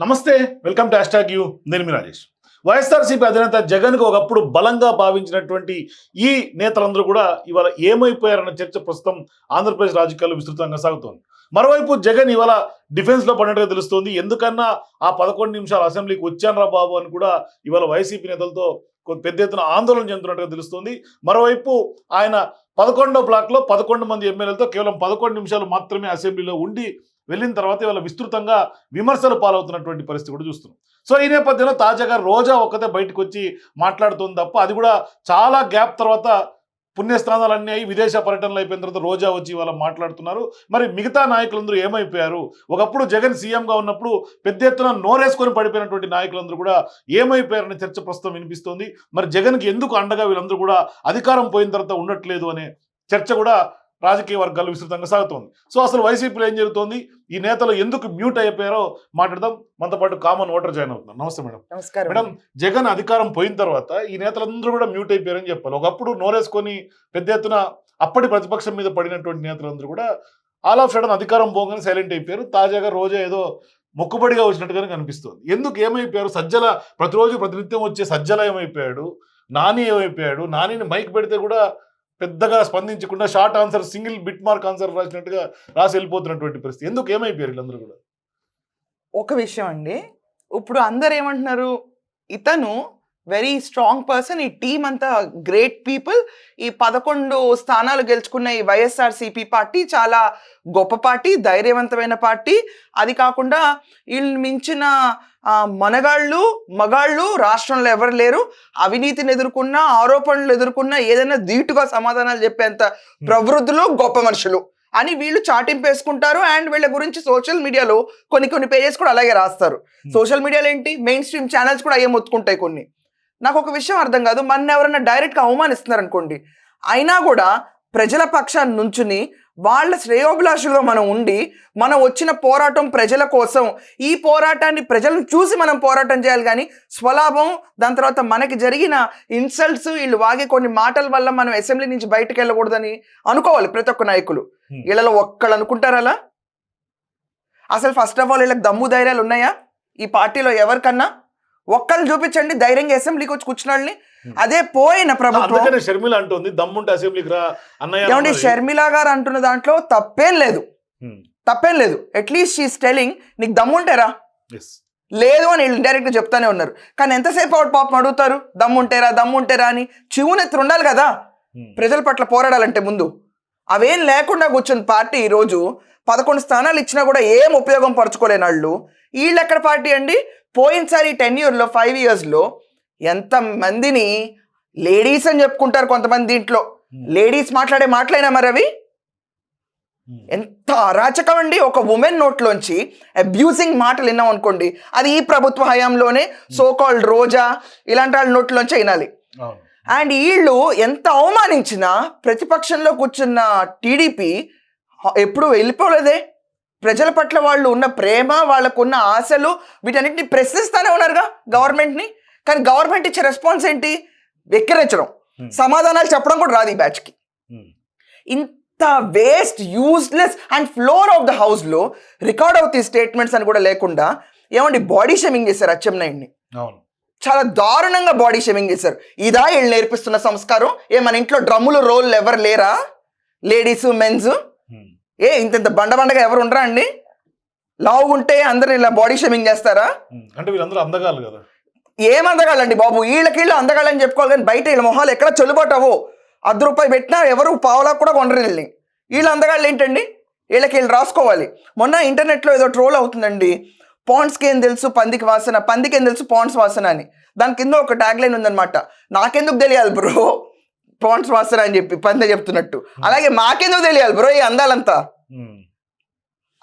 నమస్తే welcome to hash you. నేను మీ రాజేష్. వైఎస్ఆర్సీపీ అధినేత జగన్కు ఒకప్పుడు బలంగా భావించినటువంటి ఈ నేతలందరూ కూడా ఇవాళ ఏమైపోయారన్న చర్చ ప్రస్తుతం ఆంధ్రప్రదేశ్ రాజకీయాల్లో విస్తృతంగా సాగుతోంది. మరోవైపు జగన్ ఇవాళ డిఫెన్స్లో పడినట్టుగా తెలుస్తోంది. ఎందుకన్నా ఆ పదకొండు నిమిషాలు అసెంబ్లీకి వచ్చానరా బాబు అని కూడా ఇవాళ వైసీపీ నేతలతో పెద్ద ఎత్తున ఆందోళన చెందుతున్నట్టుగా తెలుస్తోంది. మరోవైపు ఆయన పదకొండో బ్లాక్లో పదకొండు మంది ఎమ్మెల్యేలతో కేవలం పదకొండు నిమిషాలు మాత్రమే అసెంబ్లీలో ఉండి వెళ్ళిన తర్వాత ఇవాళ విస్తృతంగా విమర్శలు పాలవుతున్నటువంటి పరిస్థితి కూడా చూస్తున్నాం. సో ఈ నేపథ్యంలో తాజాగా రోజా ఒక్కతే బయటకు వచ్చి మాట్లాడుతుంది తప్ప అది కూడా చాలా గ్యాప్ తర్వాత పుణ్యస్థానాలన్నీ అయి విదేశ పర్యటనలు అయిపోయిన తర్వాత రోజా వచ్చి ఇవాళ మాట్లాడుతున్నారు. మరి మిగతా నాయకులందరూ ఏమైపోయారు? ఒకప్పుడు జగన్ సీఎంగా ఉన్నప్పుడు పెద్ద ఎత్తున నోరేసుకొని పడిపోయినటువంటి నాయకులందరూ కూడా ఏమైపోయారనే చర్చ ప్రస్తుతం వినిపిస్తోంది. మరి జగన్కి ఎందుకు అండగా వీళ్ళందరూ కూడా అధికారం పోయిన తర్వాత ఉండట్లేదు అనే చర్చ కూడా రాజకీయ వర్గాల్లో విస్తృతంగా సాగుతోంది. సో అసలు వైసీపీలో ఏం జరుగుతోంది? ఈ నేతలు ఎందుకు మ్యూట్ అయిపోయారో మాట్లాడదాం. మనతో పాటు కామన్ ఓటర్ జాయిన్ అవుతున్నారు. నమస్తే మేడం. నమస్కారం మేడం జగన్ అధికారం పోయిన తర్వాత ఈ నేతలందరూ కూడా మ్యూట్ అయిపోయారని చెప్పాలి. ఒకప్పుడు నోరేసుకొని పెద్ద ఎత్తున అప్పటి ప్రతిపక్షం మీద పడినటువంటి నేతలందరూ కూడా ఆల్ ఆఫ్ సడన్ అధికారం పోగానే సైలెంట్ అయిపోయారు. తాజాగా రోజా ఏదో మొక్కుబడిగా వచ్చినట్టుగానే కనిపిస్తుంది. ఎందుకు ఏమైపోయారు? సజ్జల ప్రతిరోజు ప్రతినిత్యం వచ్చే సజ్జల ఏమైపోయాడు? నాని ఏమైపోయాడు? నానిని మైక్ పెడితే కూడా పెద్దగా స్పందించకుండా short answer single bit mark answer రాసినట్టుగా రాసి వెళ్ళిపోతున్నటువంటి పరిస్థితి. ఎందుకు ఏమైపోయారు వీళ్ళందరూ కూడా? ఒక విషయం అండి. ఇప్పుడు అందరు ఏమంటున్నారు? ఇతను వెరీ స్ట్రాంగ్ పర్సన్ ఈ టీం అంతా గ్రేట్ పీపుల్ ఈ పదకొండు స్థానాలు గెలుచుకున్న ఈ వైఎస్ఆర్ సిపి పార్టీ చాలా గొప్ప పార్టీ ధైర్యవంతమైన పార్టీ. అది కాకుండా వీళ్ళు మించిన మనగాళ్ళు మగాళ్ళు రాష్ట్రంలో ఎవరు లేరు. అవినీతిని ఎదుర్కొన్న ఆరోపణలు ఎదుర్కొన్న ఏదైనా ధీటుగా సమాధానాలు చెప్పేంత ప్రవృద్ధులు గొప్ప మనుషులు అని వీళ్ళు చాటింపు వేసుకుంటారు. అండ్ వీళ్ళ గురించి సోషల్ మీడియాలో కొన్ని కొన్ని పేజెస్ కూడా అలాగే రాస్తారు. సోషల్ మీడియాలో ఏంటి? మెయిన్ స్ట్రీమ్ ఛానల్స్ కూడా అయ్యే మొత్తుకుంటాయి కొన్ని. నాకు ఒక విషయం అర్థం కాదు. మన ఎవరైనా డైరెక్ట్గా అవమానిస్తున్నారు అనుకోండి అయినా కూడా ప్రజల పక్షాన్ని నుంచుని వాళ్ళ శ్రేయోభిలాషులుగా మనం ఉండి మనం వచ్చిన పోరాటం ప్రజల కోసం ఈ పోరాటాన్ని ప్రజలను చూసి మనం పోరాటం చేయాలి కానీ స్వలాభం దాని తర్వాత మనకి జరిగిన ఇన్సల్ట్స్ వీళ్ళు వాగే కొన్ని మాటల వల్ల మనం అసెంబ్లీ నుంచి బయటకు వెళ్ళకూడదని అనుకోవాలి ప్రతి ఒక్క నాయకులు. వీళ్ళలో ఒక్కళ్ళు అనుకుంటారా అలా? అసలు ఫస్ట్ ఆఫ్ ఆల్ వీళ్ళకి దమ్ము ధైర్యాలు ఉన్నాయా? ఈ పార్టీలో ఎవరికన్నా? ఒక్కళ్ళు చూపించండి ధైర్యంగా అసెంబ్లీకి వచ్చి కూర్చున్న వాళ్ళని. Hmm. అదే పోయిన ప్రభుత్వం. షర్మిల అంటుంది దమ్ముంటే అసెంబ్లీకి రా అన్నయ్య ఏమండి. షర్మిల గారు అంటున్న దాంట్లో తప్పేం లేదు. Hmm. తప్పేం లేదు. అట్లీస్ట్ షీ టెలింగ్ నీకు దమ్ముంటేరా. లేదు అని వీళ్ళు ఇండైరెక్ట్ చెప్తానే ఉన్నారు. కానీ ఎంతసేపు ఆవిడ పాపం అడుగుతారు? దమ్ముంటేరా దమ్ముంటేరా అని. చెవునెత్తురు ఉండాలి కదా. Hmm. ప్రజల పట్ల పోరాడాలంటే ముందు. అవేం లేకుండా కూర్చున్న పార్టీ ఈరోజు పదకొండు స్థానాలు ఇచ్చినా కూడా ఏం ఉపయోగం పరచుకోలేని వాళ్ళు. వీళ్ళు ఎక్కడ పార్టీ అండి? పోయినసారి టెన్ ఇయర్లో ఫైవ్ ఇయర్స్లో ఎంత మందిని లేడీస్ అని చెప్పుకుంటారు కొంతమంది దీంట్లో. Hmm. లేడీస్ మాట్లాడే మాటలైనా మరి అవి? Hmm. ఎంత అరాచకం అండి. ఒక ఉమెన్ నోట్లోంచి అబ్యూజింగ్ మాటలు విన్నాం అనుకోండి. అది ఈ ప్రభుత్వ హయాంలోనే సో కాల్డ్ రోజా ఇలాంటి వాళ్ళ నోట్లోంచి వినాలి. అండ్ వీళ్ళు ఎంత అవమానించినా ప్రతిపక్షంలో కూర్చున్న టీడీపీ ఎప్పుడు వెళ్ళిపోలేదే. ప్రజల పట్ల వాళ్ళు ఉన్న ప్రేమ వాళ్ళకు ఉన్న ఆశలు వీటన్నిటిని ప్రశ్నిస్తానే ఉన్నారుగా గవర్నమెంట్ని. కానీ గవర్నమెంట్ ఇచ్చే రెస్పాన్స్ ఏంటి? వెక్కిరించడం. Hmm. సమాధానాలు చెప్పడం కూడా రాదు ఈ బ్యాచ్కి. Hmm. ఇంత waste useless and floor of the హౌస్లో రికార్డ్ అవుతాయి స్టేట్మెంట్స్ అని కూడా లేకుండా ఏమండి బాడీ షేమింగ్ చేశారు అచ్చెన్నాయుడిని చాలా దారుణంగా బాడీ షేమింగ్ చేశారు. ఇదా వీళ్ళు నేర్పిస్తున్న సంస్కారం? ఏ మన ఇంట్లో డ్రమ్ములు రోళ్ళు ఎవరు లేరా? Ladies men's. ఏ ఇంత ఇంత బండ బండగా ఎవరు ఉండరా అండి? లావు ఉంటే అందరు ఇలా బాడీ షేమింగ్ చేస్తారా. అంటే వీళ్ళందరూ అందగాలు కదా. ఏం అందగాళ్ళండి బాబు? వీళ్ళకి వీళ్ళు అందగాళ్ళని చెప్పుకోవాలి కానీ బయట వీళ్ళ మొహాలు ఎక్కడ చెల్లుబాటు అవ్వవు అర్ధ రూపాయి పెట్టినా ఎవరు పావులా కూడా కొనరు వీళ్ళని. వీళ్ళు అందగాళ్ళు ఏంటండి? వీళ్ళకి వీళ్ళు రాసుకోవాలి. మొన్న ఇంటర్నెట్లో ఏదో ట్రోల్ అవుతుందండి. పాండ్స్కి ఏం తెలుసు? పందికి వాసన. పందికి ఏం తెలుసు? పాండ్స్ వాసన అని. దాని కింద ఒక ట్యాగ్ లైన్ ఉందన్నమాట. నాకెందుకు తెలియాలి బ్రో? పాండ్స్ వాసన అని చెప్పి పంది చెప్తున్నట్టు. అలాగే మాకెందుకు తెలియాలి బ్రో ఈ అందాలంతా? Hmm.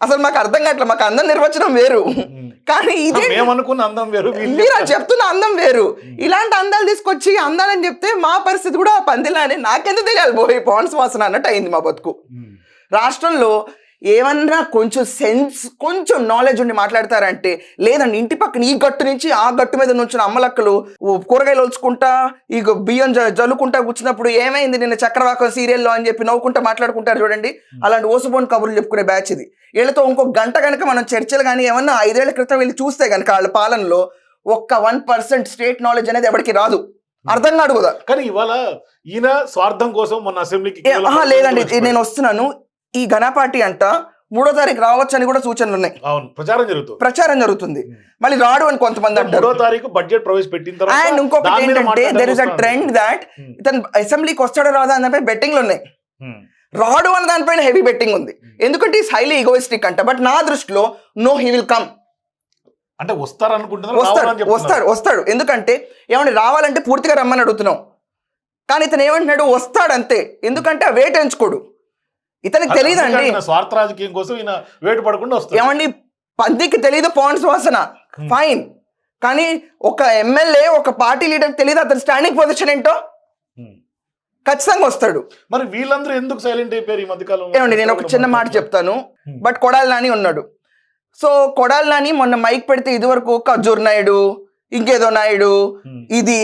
అసలు మాకు అర్థం కావట్లేదు మాకు అందం నిర్వచనం వేరు. Hmm. కానీ ఇదే అనుకున్న అందం వేరు మీరు చెప్తున్న అందం వేరు. ఇలాంటి అందాలు తీసుకొచ్చి అందాలని చెప్తే మా పరిస్థితి కూడా పందిలానే. నాకెందుకు తెలియాలి పోయి పాండ్స్ వాసన అన్నట్టు అయింది మా బతుకు. Hmm. రాష్ట్రంలో ఏమన్నా కొంచెం సెన్స్ కొంచెం నాలెడ్జ్ ఉండి మాట్లాడతారంటే లేదండి ఇంటి పక్కన ఈ గట్టు నుంచి ఆ గట్టు మీద నుంచిన అమ్మలక్కలు కూరగాయలు ఒలుచుకుంటా ఈ బియ్యం జల్లుకుంటా కూర్చున్నప్పుడు ఏమైంది నిన్న చక్రవాకం సీరియల్లో అని చెప్పి నవ్వుకుంటా మాట్లాడుకుంటారు చూడండి. అలాంటి ఓసుబోన్ కబుర్లు చెప్పుకునే బ్యాచ్ ఇది. వీళ్ళతో ఇంకో గంట కనుక మనం చర్చలు కానీ ఏమన్నా ఐదేళ్ళ క్రితం వెళ్ళి చూస్తే కనుక వాళ్ళ పాలనలో ఒక్క వన్ పర్సెంట్ స్టేట్ నాలెడ్జ్ అనేది ఎవరికి రాదు. అర్థం కాదు కదా. కానీ ఇవాళ ఈయన స్వార్థం కోసం మొన్న అసెంబ్లీకి లేదండి నేను వస్తున్నాను. ఈ ఘనపాటి అంట మూడో తారీఖు రావచ్చు అని కూడా సూచనలు ఉన్నాయి. అవును ప్రచారం జరుగుతుంది ప్రచారం జరుగుతుంది. మళ్ళీ రాడు అని కొంతమంది మూడో అంటారు. తారీఖు బడ్జెట్ ప్రవేశపెట్టిన అండ్ ఇంకొకటి ఏంటంటే there is a trend that. ఇతను అసెంబ్లీకి వస్తాడో రాదా అని దానిపై బెట్టింగ్లు ఉన్నాయి. రాడు అన్న దానిపైన హెవీ బెట్టింగ్ ఉంది. ఎందుకంటే ఈస్ హైలీ ఈగోయిస్టిక్ అంట. బట్ నా దృష్టిలో నో హీ విల్ కమ్ అంటే వస్తారనుకుంటున్నారు వస్తాడు రావాలని చెప్తున్నారు. వస్తాడు వస్తాడు. ఎందుకంటే ఏమంటే రావాలంటే పూర్తిగా రమ్మని అడుగుతున్నాం. కానీ ఇతను ఏమంటున్నాడు వస్తాడు అంతే ఎందుకంటే ఆ వేట ఎంచుకోడు. ఇతనికి అందుకని ఈయన స్వార్థ రాజకీయం కోసం ఈయన వేటు పడకుండా వస్తారు ఏమండి? పందికి తెలియదు పాయింట్స్ వాసన. ఫైన్ కానీ ఒక ఎమ్మెల్యే ఒక పార్టీ లీడర్ తెలియదు అతని స్టాండింగ్ పొజిషన్ ఏంటో. ఖచ్చితంగా వస్తాడు. మరి వీళ్ళందరూ ఎందుకు సైలెంట్ అయిపోయారు ఈ మధ్య కాలంలో ఏమండి నేను ఒక చిన్న మాట చెప్తాను. బట్ కొడాలి నాని ఉన్నాడు. సో కొడాలి నాని మొన్న మైక్ పెడితే ఇదివరకు ఖజూర్ నాయుడు ఇంకేదో నాయుడు. ఇది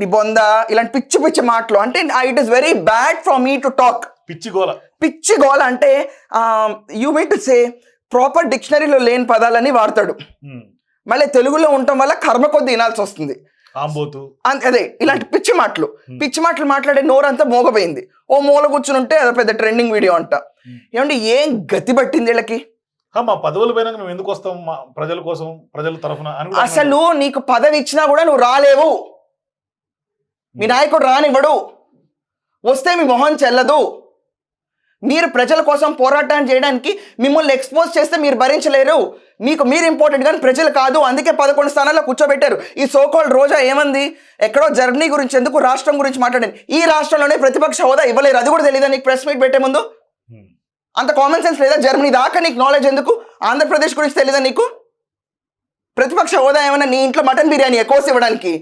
నీ బొంద ఇలాంటి పిచ్చి పిచ్చి మాటలు. అంటే it is very bad for me to talk పిచ్చి గోల. పిచ్చి గోల అంటే you mean to say proper డిక్షనరీలో లేని పదాలని వాడతాడు. మళ్ళీ తెలుగులో ఉండటం వల్ల కర్మ కొద్ది వినాల్సి వస్తుంది. ఆంబోతు. అదే ఇలాంటి పిచ్చి మాటలు. పిచ్చి మాటలు మాట్లాడే నోరంతా మోగపోయింది. ఓ మూల కూర్చుని ఉంటే అదో పెద్ద ట్రెండింగ్ వీడియో అంట. ఏమంటే ఏం గతి పట్టింది వీళ్ళకి? మా పదవుల పైన మేము ఎందుకు వస్తాం మా ప్రజల కోసం ప్రజల తరఫున. అసలు నీకు పదవి ఇచ్చినా కూడా నువ్వు రాలేవు. మీ నాయకుడు రానివ్వడు. వస్తే మీ మొహం చెల్లదు. మీరు ప్రజల కోసం పోరాటం చేయడానికి మిమ్మల్ని ఎక్స్పోజ్ చేస్తే మీరు భరించలేరు. మీకు మీరు ఇంపార్టెంట్ కానీ ప్రజలు కాదు. అందుకే పదకొండు స్థానాల్లో కూర్చోబెట్టారు. ఈ సోకాల్ రోజా ఏమంది? ఎక్కడో జర్మనీ గురించి ఎందుకు రాష్ట్రం గురించి మాట్లాడింది ఈ రాష్ట్రంలోనే ప్రతిపక్ష హోదా ఇవ్వలేరు. అది కూడా తెలియదా నీకు ప్రెస్ మీట్ పెట్టే ముందు. అంత కామన్ సెన్స్ లేదా? జర్మనీ దాకా నీకు నాలెడ్జ్ ఎందుకు? ఆంధ్రప్రదేశ్ గురించి తెలీదా నీకు? ప్రతిపక్ష హోదా ఏమన్నా నీ ఇంట్లో మటన్ బిర్యానీ కోసి ఇవ్వడానికి.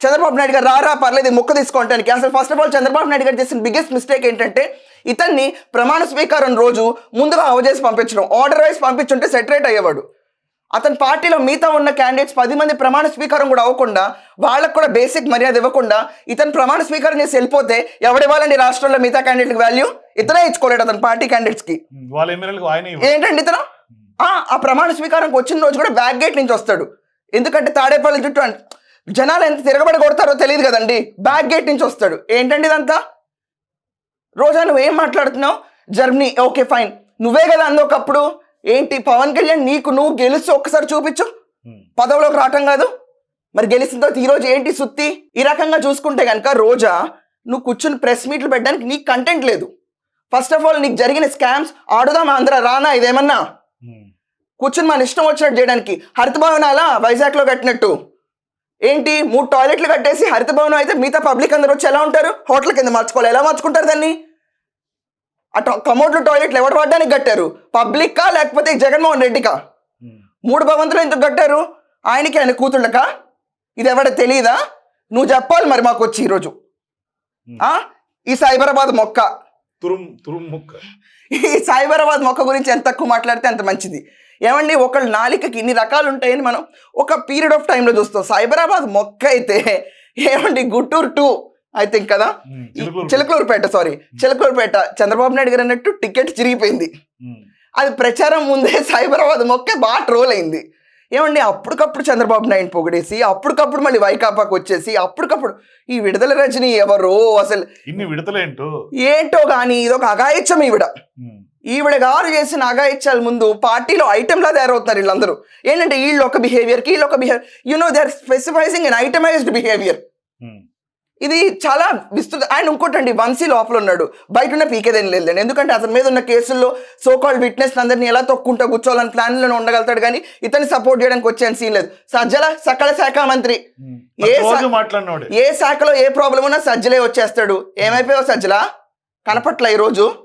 చంద్రబాబు నాయుడు గారు రారా పర్లేదు ముక్క తీసుకోవటానికి అసలు first of all Chandrababu Naidu garu చేసిన బిగ్గెస్ట్ మిస్టేక్ ఏంటంటే ఇతన్ని ప్రమాణ స్వీకారం రోజు ముందుగా అవజేసి పంపించడం. ఆర్డర్ వైజ్ పంపించుంటే సెటరేట్ అయ్యేవాడు. అతని పార్టీలో మిగతా ఉన్న క్యాండిడేట్స్ పది మంది ప్రమాణ స్వీకారం కూడా అవ్వకుండా వాళ్ళకు కూడా బేసిక్ మర్యాద ఇవ్వకుండా ఇతను ప్రమాణ స్వీకారం చేసి వెళ్ళిపోతే ఎవడివ్వాలండి రాష్ట్రంలో మిగతా క్యాండిడేట్కి వాల్యూ ఇతనే ఇచ్చుకోలేడు అతని పార్టీ ఆయన ఇవ్వరు. ఏంటండి ఇతను? ఆ, ఆ ప్రమాణ స్వీకారంకి వచ్చిన రోజు కూడా బ్యాక్ గేట్ నుంచి వస్తాడు. ఎందుకంటే తాడేపల్లి చుట్టూ జనాలు ఎంత తిరగబడి కొడతారో తెలియదు కదండి. బ్యాక్ గేట్ నుంచి వస్తాడు. ఏంటండి ఇదంతా? రోజా నువ్వు ఏం మాట్లాడుతున్నావు? Germany okay fine. నువ్వే కదా అందొకప్పుడు ఏంటి పవన్ కళ్యాణ్ నీకు నువ్వు గెలుస్తూ ఒక్కసారి చూపించు. పదవిలోకి రావటం కాదు. మరి గెలిచిన తర్వాత ఈరోజు ఏంటి సుత్తి? ఈ రకంగా చూసుకుంటే కనుక రోజా నువ్వు కూర్చుని ప్రెస్ మీట్లు పెట్టడానికి నీకు కంటెంట్ లేదు. ఫస్ట్ ఆఫ్ ఆల్ నీకు జరిగిన స్కామ్స్ ఆడుదాం ఆంధ్ర రానా ఇదేమన్నా. కూర్చుని మన ఇష్టం వచ్చినట్టు చేయడానికి. హరిత భవనాల? వైజాగ్లో కట్టినట్టు. ఏంటి? మూడు టాయిలెట్లు కట్టేసి హరిత భవనం అయితే మిగతా పబ్లిక్ అందరూ వచ్చి ఎలా ఉంటారు? హోటల్ కింద మార్చుకోవాలి. ఎలా మార్చుకుంటారు దాన్ని? ఆ కమోడ్లు టాయిలెట్లు ఎవరు వాడడానికి కట్టారు? పబ్లిక్కా లేకపోతే జగన్మోహన్ రెడ్డికా. మూడు భవంతులు ఎందుకు కట్టారు? ఆయనకి ఆయన కూతుళ్ళకా? ఇది ఎవడ తెలియదా నువ్వు చెప్పాలి మరి మాకు వచ్చి ఈరోజు. ఆ? ఈ సైబరాబాద్ మొక్క. తురుం తురుం ముక్క. ఈ సైబరాబాద్ మొక్క గురించి ఎంత తక్కువ మాట్లాడితే అంత మంచిది. ఏమండి ఒకళ్ళ నాలికకి ఇన్ని రకాలు ఉంటాయని మనం ఒక పీరియడ్ ఆఫ్ టైంలో చూస్తాం. సైబరాబాద్ మొక్క అయితే ఏమండి గుంటూరు టూ ఐ థింక్ కదా. చిలకలూరుపేట. సారీ చిలకలూరుపేట చంద్రబాబు నాయుడు గారు అన్నట్టు టికెట్ చిరిగిపోయింది. అది ప్రచారం ముందే సైబరాబాద్ మొక్క బాగా ట్రోల్ అయింది. ఏమండి అప్పటికప్పుడు చంద్రబాబు నాయుడు పొగిడేసి అప్పటికప్పుడు మళ్ళీ వైకాపాకు వచ్చేసి అప్పటికప్పుడు ఈ విడుదల రజని ఎవరో అసలు ఇన్ని విడతలేంటో ఏంటో కానీ ఇదొక అగాయిత్యం ఈవిడ. ఈవిడ గారు చేసిన అగాయిత్యాల ముందు పార్టీలో ఐటెంలా తయారవుతున్నారు వీళ్ళందరూ. ఏంటంటే వీళ్ళు ఒక బిహేవియర్ వీళ్ళు ఒక behaviour you know they are specifying unitemised behaviour. ఇది చాలా విస్తృత ఆయన ఇంకోటండి వంశీ లోపల ఉన్నాడు. బయట ఉన్న పీకేదేం లేదు ఎందుకంటే అతని మీద ఉన్న కేసుల్లో సో కాల్డ్ విట్నెస్ అందరినీ ఎలా తొక్కుంటా కూర్చోవాలని ప్లాన్లో ఉండగలుగుతాడు కానీ ఇతన్ని సపోర్ట్ చేయడానికి వచ్చే సీన్ లేదు. సజ్జల సకల శాఖ మంత్రి. ఉమ్. ఏ ఏ శాఖలో ఏ ప్రాబ్లం ఉన్నా సజ్జలే వచ్చేస్తాడు. ఏమైపోయావు సజ్జల? కనపట్ల ఈరోజు?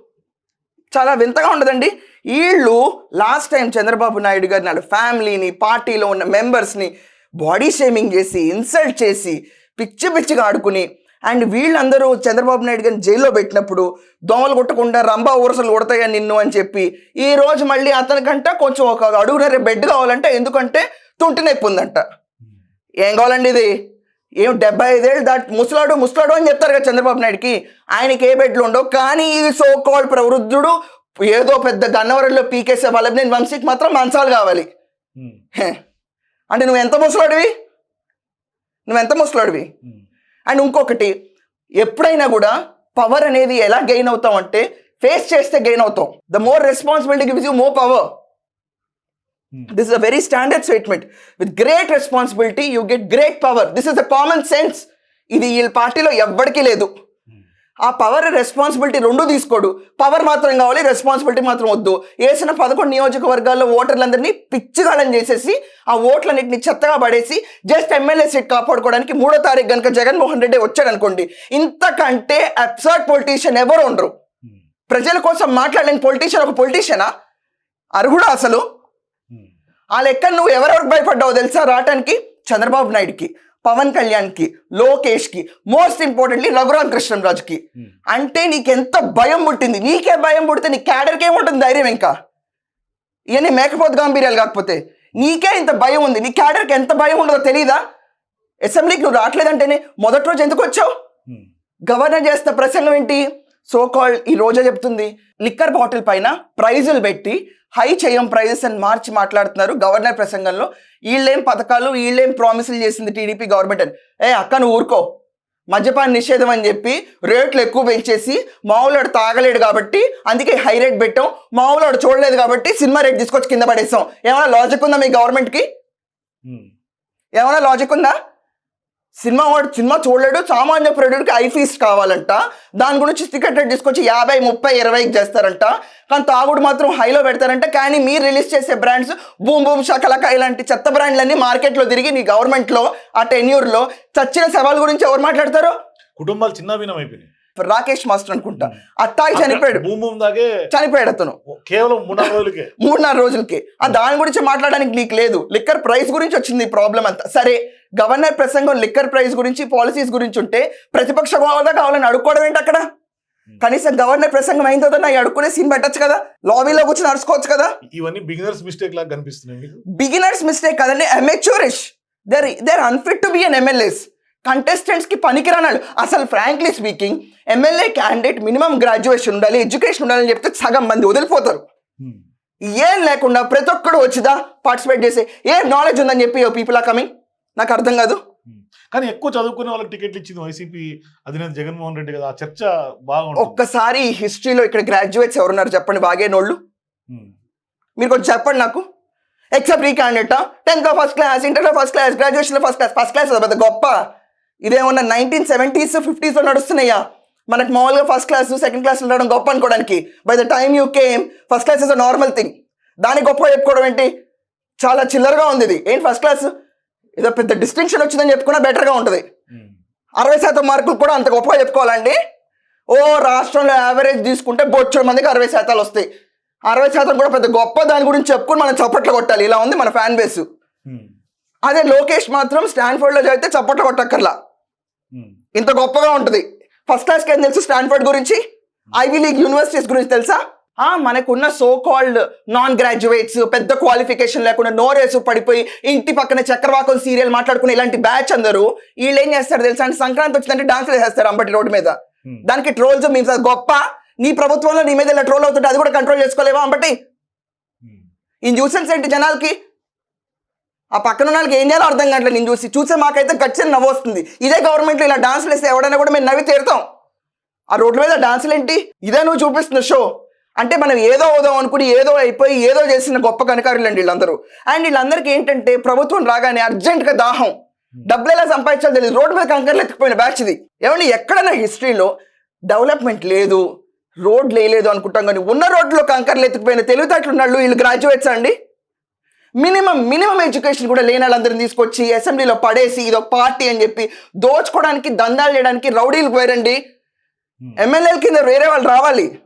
చాలా వింతగా ఉండదండి. వీళ్ళు లాస్ట్ టైం చంద్రబాబు నాయుడు గారిని వాళ్ళ ఫ్యామిలీని పార్టీలో ఉన్న మెంబర్స్ని బాడీ షేమింగ్ చేసి ఇన్సల్ట్ చేసి పిచ్చి పిచ్చిగా ఆడుకుని అండ్ వీళ్ళందరూ చంద్రబాబు నాయుడు గారిని జైల్లో పెట్టినప్పుడు దోమలు కొట్టకుండా రంభా ఊరసలు కొడతాయా నిన్ను అని చెప్పి ఈ రోజు మళ్ళీ అతనికంట కొంచెం ఒక అడుగునరే బెడ్ కావాలంటే ఎందుకంటే తుంటి నొప్పి ఉందంట. ఏం కావాలండి ఇది? ఏం డెబ్బై ఐదేళ్ళు దాటి ముసలాడు ముసలాడు అని చెప్తారు కదా చంద్రబాబు నాయుడుకి. ఆయనకి ఏ బెడ్లు ఉండవు. కానీ ఈ సో కాల్డ్ ప్రవృద్ధుడు ఏదో పెద్ద గన్నవరంలో పీకేసే వల్లభనేని వంశీకి మాత్రం మంచాలు కావాలి. అంటే నువ్వు ఎంత ముసలాడివి? నువ్వు ఎంత ముసలాడివి? అండ్ ఇంకొకటి ఎప్పుడైనా కూడా పవర్ అనేది ఎలా గెయిన్ అవుతాం అంటే ఫేస్ చేస్తే గెయిన్ అవుతాం the more responsibility gives you more power. This is a very standard statement with great responsibility you get great power this is a common sense ఇది వీళ్ళ పార్టీలో ఎవ్వడికి లేదు. ఆ పవర్ రెస్పాన్సిబిలిటీ రెండు తీసుకోడు. పవర్ మాత్రం కావాలి రెస్పాన్సిబిలిటీ మాత్రం వద్దు. వేసిన పదకొండు నియోజకవర్గాల్లో ఓటర్లందరినీ పిచ్చిగాళ్ళని చేసేసి ఆ ఓట్లన్నింటినీ చెత్తగా పడేసి జస్ట్ ఎమ్మెల్యే సీట్ కాపాడుకోవడానికి మూడో తారీఖు కనుక జగన్మోహన్ రెడ్డి వచ్చాడు అనుకోండి ఇంతకంటే అబ్సర్డ్ పొలిటీషియన్ ఎవరు ఉండరు. ఉమ్, ప్రజల కోసం మాట్లాడలేని పొలిటీషియన్ ఒక పొలిటీషియనా అర్హుడా అసలు? ఆ లెక్క నువ్వు ఎవరెవరికి భయపడ్డావు తెలుసా రావటానికి చంద్రబాబు నాయుడుకి పవన్ కళ్యాణ్కి లోకేష్కి మోస్ట్ ఇంపార్టెంట్లీ రఘురామ్ కృష్ణరాజుకి. ఉమ్. అంటే నీకెంత భయం పుట్టింది? నీకే భయం పుడితే నీ క్యాడర్కి ఏముంటుంది ధైర్యం ఇంకా? ఇవన్నీ మేకపోతు గాంభీర్యాలు కాకపోతే నీకే ఇంత భయం ఉంది. నీ క్యాడర్కి ఎంత భయం ఉండదో తెలీదా? అసెంబ్లీకి నువ్వు రావట్లేదంటేనే మొదటి రోజు ఎందుకు వచ్చావు? ఉమ్, గవర్నర్ చేస్తున్న ప్రసంగం ఏంటి? సో కాల్ ఈ రోజే చెప్తుంది. లిక్కర్ బాటిల్ పైన ప్రైజులు పెట్టి హై చేయం ప్రైజెస్ అని మార్చి మాట్లాడుతున్నారు. గవర్నర్ ప్రసంగంలో వీళ్ళేం పథకాలు వీళ్ళేం ప్రామిసులు చేసింది టీడీపీ గవర్నమెంట్ అని. ఏ అక్క నువ్వు ఊరుకో. మద్యపాన నిషేధం అని చెప్పి రేట్లు ఎక్కువ పెంచేసి మామూలు తాగలేడు కాబట్టి అందుకే హై రేట్ పెట్టాం. మామూలు చూడలేదు కాబట్టి సినిమా రేట్ తీసుకొచ్చి కింద పడేస్తాం ఏమైనా లాజిక్ ఉందా మీ గవర్నమెంట్కి? ఏమైనా లాజిక్ ఉందా? సినిమా వాడు సినిమా చూడలేడు సామాన్య ప్రేడుడికి ఐ ఫీస్ కావాలంట. దాని గురించి టికెట్ రేట్ తీసుకొచ్చి యాభై ముప్పై ఇరవైకి చేస్తారంట. కానీ తాగుడు మాత్రం హైలో పెడతారంట. కానీ మీరు రిలీజ్ చేసే బ్రాండ్స్ బూమ్ బూమ్ షకలక ఇలాంటి చెత్త బ్రాండ్లన్నీ మార్కెట్లో తిరిగి నీ గవర్నమెంట్లో ఆ టెన్యూర్లో చచ్చిన సవాల్ గురించి ఎవరు మాట్లాడతారు? కుటుంబాలు చిన్నాభిన్నం అయిపోయినాయి. రాకేష్ మాస్టర్ అనుకుంటా. అత్తాయి చనిపోయాడు. చనిపోయాడు అతను. కేవలం మూడు నాలుగు రోజులకే? రోజులకి. ఆ దాని గురించి మాట్లాడడానికి నీకు లేదు. లిక్కర్ ప్రైస్ గురించి వచ్చింది ఈ ప్రాబ్లం అంతా. సరే గవర్నర్ ప్రసంగం లిక్కర్ ప్రైస్ గురించి పాలసీస్ గురించి ఉంటే ప్రతిపక్ష హోదా కావాలని అడుక్కోవడం ఏంటి అక్కడ? కనీసం గవర్నర్ ప్రసంగం అయిన తర్వాత నాకు అడుక్కునే సీన్ పెట్టచ్చు కదా? లాబీలో కూర్చొని నడుచుకోవచ్చు కదా? ఇవన్నీ బిగినర్స్ మిస్టేక్ లాగా కనిపిస్తున్నాయి బిగినర్స్ మిస్టేక్ కదండి. Amateurish there there unfit to be an MLAs కంటెస్టెంట్స్కి పనికిరానాడు అసలు frankly speaking MLA candidate minimum graduation ఉండాలి ఎడ్యుకేషన్ ఉండాలని చెప్తే సగం మంది వదిలిపోతారు. ఉమ్, ఏం లేకుండా ప్రతి ఒక్కడు వచ్చిదా పార్టిసిపేట్ చేసే? ఏ నాలెడ్జ్ ఉందని చెప్పి పీపుల్ ఆర్ కమింగ్ నాకు అర్థం కాదు. ఉమ్. కానీ ఎక్కువ చదువుకునే వాళ్ళకి టికెట్లు ఇచ్చింది వైసీపీ అధినేత జగన్మోహన్ రెడ్డి కదా. ఆ చర్చ బాగుంటుంది. ఒక్కసారి హిస్టరీలో ఇక్కడ గ్రాడ్యుయేట్స్ ఎవరున్నారు చెప్పండి బాగేనోళ్ళు ఉమ్, మీరు కొంచెం చెప్పండి నాకు. ఎక్సెప్ట్ ఈ క్యాండిడేట్ టెన్త్లో ఫస్ట్ క్లాస్ ఇంటర్లో ఫస్ట్ క్లాస్ గ్రాడ్యుయేషన్లో ఫస్ట్ క్లాస్ ఫస్ట్ క్లాస్ పెద్ద గొప్ప. ఇదేమన్నా నైన్టీన్ సెవెంటీస్ ఫిఫ్టీస్లో నడుస్తున్నాయా? మనకు మామూలుగా ఫస్ట్ క్లాస్ సెకండ్ క్లాస్ ఉండడం గొప్ప అనుకోవడానికి. By the time you came first class is a normal thing దాన్ని గొప్పగా చెప్పుకోవడం ఏంటి? చాలా చిల్లరగా ఉంది ఇది. ఏంటి ఫస్ట్ క్లాస్ ఏదో పెద్ద డిస్టింక్షన్ వచ్చిందని చెప్పుకున్నా బెటర్గా ఉంటుంది. ఉమ్, అరవై శాతం మార్కులు కూడా అంత గొప్పగా చెప్పుకోవాలండి. ఓ రాష్ట్రంలో యావరేజ్ తీసుకుంటే బొచ్చడు మందికి అరవై శాతాలు వస్తాయి. అరవై శాతం కూడా పెద్ద గొప్ప దాని గురించి చెప్పుకొని మనం చప్పట్లు కొట్టాలి. ఇలా ఉంది మన ఫ్యాన్ బేస్ ఉమ్, అదే లోకేష్ మాత్రం స్టాన్ఫోర్డ్లో చదివితే చప్పట్లు కొట్టక్కర్లా. ఇంత గొప్పగా ఉంటుంది. ఫస్ట్ క్లాస్కి ఏం తెలుసు? స్టాన్ఫోర్డ్ గురించి? ఐవీ లీగ్ యూనివర్సిటీస్ గురించి తెలుసా? ఆ మనకున్న సో కాల్డ్ నాన్ గ్రాడ్యుయేట్స్ పెద్ద క్వాలిఫికేషన్ లేకుండా నోరేసు పడిపోయి ఇంటి పక్కన చక్రవాకం సీరియల్ మాట్లాడుకునే ఇలాంటి బ్యాచ్ అందరూ వీళ్ళు ఏం చేస్తారు తెలుసా? అంటే సంక్రాంతి వచ్చిందంటే డాన్స్ వేసేస్తారు అంబటి రోడ్డు మీద. దానికి ట్రోల్స్ మేము గొప్ప. నీ ప్రభుత్వంలో నీ మీద ఇలా ట్రోల్ అవుతుంటే అది కూడా కంట్రోల్ చేసుకోలేవా అంబటి? ఈ న్యూసెన్స్ ఏంటి జనాలకి? ఆ పక్కన వాళ్ళకి ఏం చేయాలో అర్థం కావట్లేదు. నేను చూసి చూసే మాకైతే ఖచ్చితంగా నవ్వు వస్తుంది. ఇదే గవర్నమెంట్లో ఇలా డాన్సులు వేస్తే ఎవడైనా కూడా మేము నవ్వి తీరుతాం. ఆ రోడ్ల మీద డాన్సులు ఏంటి? ఇదే నువ్వు చూపిస్తున్న షో అంటే మనం ఏదో అవుదాం అనుకుని ఏదో అయిపోయి ఏదో చేసిన గొప్ప కనకారులండి వీళ్ళందరూ. అండ్ వీళ్ళందరికీ ఏంటంటే ప్రభుత్వం రాగానే అర్జెంట్గా దాహం. డబ్బులు ఎలా సంపాదించాలో తెలియదు రోడ్డు మీద కంకర్లు ఎత్తుకుపోయిన బ్యాచ్ ఇది. ఏమండి ఎక్కడైనా హిస్టరీలో డెవలప్మెంట్ లేదు రోడ్ లేదు అనుకుంటాం కానీ ఉన్న రోడ్లో కంకర్లు ఎత్తుకుపోయిన తెలివితేటలు ఉన్నాళ్ళు వీళ్ళు గ్రాడ్యుయేట్స్ అండి? మినిమం మినిమం ఎడ్యుకేషన్ కూడా లేని వాళ్ళందరిని తీసుకొచ్చి అసెంబ్లీలో పడేసి ఇదో పార్టీ అని చెప్పి దోచుకోవడానికి దందాలు చేయడానికి రౌడీలు పోయారండి. ఉమ్. ఎమ్మెల్యేల కింద వేరే వాళ్ళు రావాలి.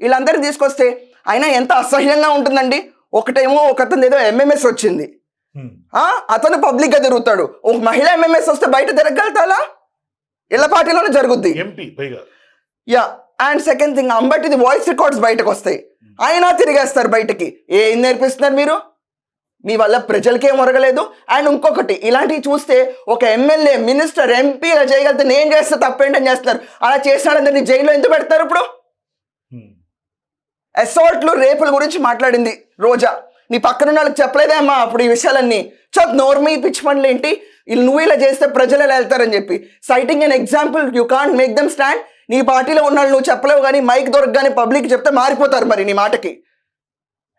వీళ్ళందరినీ తీసుకొస్తే అయినా ఎంత అసహ్యంగా ఉంటుందండి. ఒకటేమో ఒక అతను ఏదో ఎంఎంఎస్ వచ్చింది. ఆ, అతను పబ్లిక్గా తిరుగుతాడు. ఒక మహిళ ఎంఎంఎస్ వస్తే బయట తిరగలుగుతాలా ఇళ్ళ పార్టీలోనే జరుగుద్ది. యా. అండ్ సెకండ్ థింగ్ అంబటిది వాయిస్ రికార్డ్స్ బయటకు వస్తాయి అయినా తిరిగేస్తారు బయటకి. ఏం నేర్పిస్తున్నారు మీరు? మీ వల్ల ప్రజలకి ఒరగలేదు. అండ్ ఇంకొకటి ఇలాంటివి చూస్తే ఒక ఎమ్మెల్యే మినిస్టర్ ఎంపీ ఇలా చేయగలిగితే నేను చేస్తే తప్పేంటని చేస్తున్నారు. అలా చేసినాడంటే జైల్లో ఎందుకు పెడతారు ఇప్పుడు. అసాల్ట్లు రేపుల గురించి మాట్లాడింది రోజా. నీ పక్కన వాళ్ళకి చెప్పలేదే అమ్మా అప్పుడు ఈ విషయాలన్నీ. చద్ నోర్మీ పిచ్చి పనులు ఏంటి? నువ్వు ఇలా చేస్తే ప్రజలు ఎలా వెళ్తారని చెప్పి. Citing an example you can't make them stand నీ పార్టీలో ఉన్న వాళ్ళు నువ్వు చెప్పలేవు కానీ మైక్ దొరకగానే పబ్లిక్ చెప్తే మారిపోతారు మరి నీ మాటకి.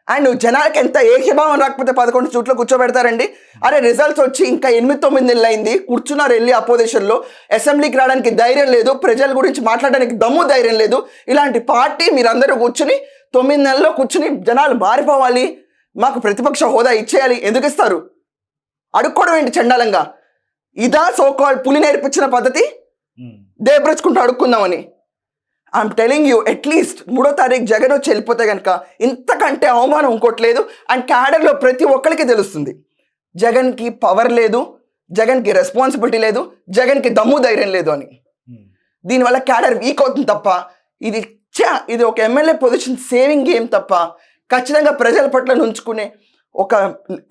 అండ్ నువ్వు జనాలకి ఎంత ఏకభావం రాకపోతే పదకొండు చోట్ల కూర్చోబెడతారండి? అరే రిజల్ట్స్ వచ్చి ఇంకా ఎనిమిది తొమ్మిది నెలలు అయింది కూర్చున్నారు వెళ్ళి అపోజిషన్లో అసెంబ్లీకి రావడానికి ధైర్యం లేదు. ప్రజల గురించి మాట్లాడడానికి దమ్ము ధైర్యం లేదు. ఇలాంటి పార్టీ మీరందరూ కూర్చుని తొమ్మిది నెలల్లో కూర్చుని జనాలు మారిపోవాలి. మాకు ప్రతిపక్ష హోదా ఇచ్చేయాలి. ఎందుకు ఇస్తారు? అడుక్కోవడం ఏంటి చండాలంగా? ఇదా సోకాల్ పులి నేర్పించిన పద్ధతి. దేబ్రచ్చుకుంటూ అడుక్కుందామని. I'm telling you at least మూడో తారీఖు జగన్ వచ్చి వెళ్ళిపోతే కనుక ఇంతకంటే అవమానం ఇంకోట్లేదు. అండ్ క్యాడర్లో ప్రతి ఒక్కరికి తెలుస్తుంది. జగన్కి పవర్ లేదు. జగన్కి రెస్పాన్సిబిలిటీ లేదు. జగన్కి దమ్ము ధైర్యం లేదు అని. హ్మ్. దీనివల్ల క్యాడర్ వీక్ అవుతుంది తప్ప ఇది ఇది ఒక ఎమ్మెల్యే పొజిషన్ సేవింగ్ గేమ్ తప్ప ఖచ్చితంగా ప్రజల పట్ల నుంచుకునే ఒక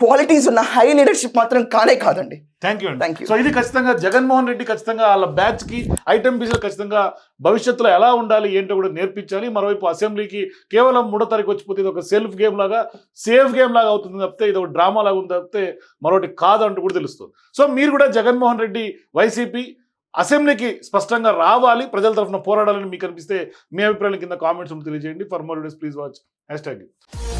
క్వాలిటీస్ ఉన్న హై లీడర్షిప్ మాత్రం కానే కాదండి. థ్యాంక్ యూ అండి. You. సో ఇది ఖచ్చితంగా జగన్మోహన్ రెడ్డి ఖచ్చితంగా వాళ్ళ బ్యాచ్కి ఐటమ్ బీసీలో ఖచ్చితంగా భవిష్యత్తులో ఎలా ఉండాలి ఏంటో కూడా నేర్పించాలి. మరోవైపు అసెంబ్లీకి కేవలం మూడో తారీఖు వచ్చిపోతే ఇది ఒక సెల్ఫ్ గేమ్ లాగా సేఫ్ గేమ్ లాగా అవుతుంది తప్పితే ఇది ఒక డ్రామా లాగా ఉంది తప్పితే మరొకటి కాదు అంటూ కూడా తెలుస్తుంది. సో మీరు కూడా జగన్మోహన్ రెడ్డి వైసీపీ అసెంబ్లీకి స్పష్టంగా రావాలి ప్రజల తరఫున పోరాడాలని మీకు అనిపిస్తే మీ అభిప్రాయం కింద కామెంట్స్ తెలియజేయండి. For more videos please watch hashtag